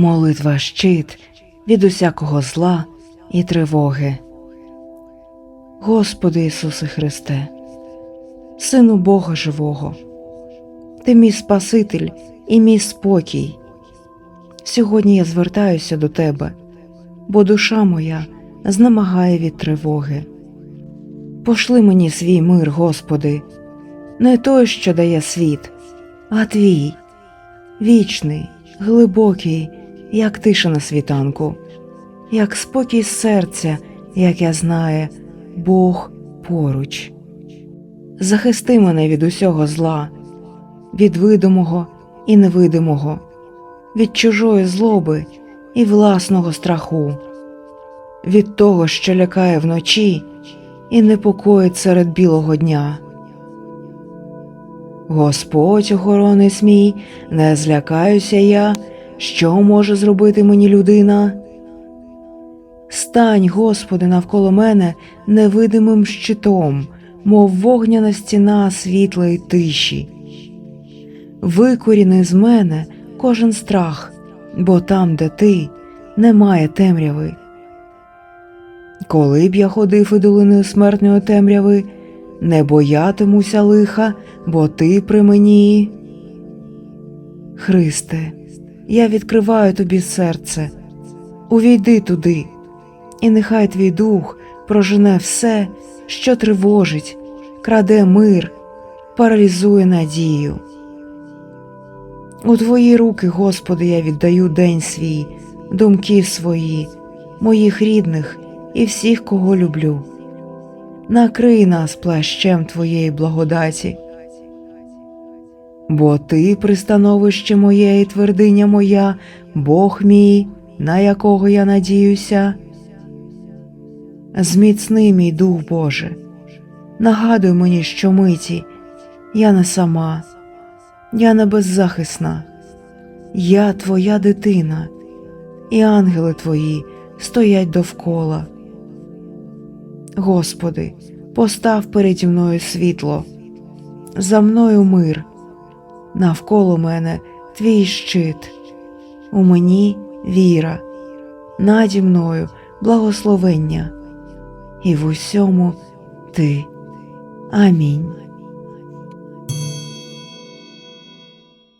молитва щит від усякого зла і тривоги. Господи Ісусе Христе, Сину Бога Живого, Ти мій Спаситель і мій спокій. Сьогодні я звертаюся до Тебе, бо душа моя знемагає від тривоги. Пошли мені свій мир, Господи, не той, що дає світ, а твій, вічний, глибокий, як тиша на світанку, як спокій серця, як я знаю, Бог поруч. Захисти мене від усього зла, від видимого і невидимого, від чужої злоби і власного страху, від того, що лякає вночі і непокоїть серед білого дня. Господь охоронець мій, не злякаюся я, що може зробити мені людина. Стань, Господи, навколо мене невидимим щитом, мов вогняна стіна світлої тиші. Викоріни з мене кожен страх, бо там, де ти, немає темряви. Коли б я ходив і долиною смертної темряви, не боятимуся лиха, бо ти при мені. Христе, я відкриваю тобі серце, увійди туди, і нехай твій дух прожене все, що тривожить, краде мир, паралізує надію. У твої руки, Господи, я віддаю день свій, думки свої, моїх рідних і всіх, кого люблю. Накрий нас плащем Твоєї благодаті. Бо Ти пристановище моє і твердиня моя, Бог мій, на якого я надіюся. Зміцни мій дух Боже, нагадуй мені, що миті, я не сама, я не беззахисна, я твоя дитина, і ангели твої стоять довкола. Господи, постав переді мною світло, за мною мир, навколо мене твій щит, у мені віра, наді мною благословення, і в усьому ти. Амінь.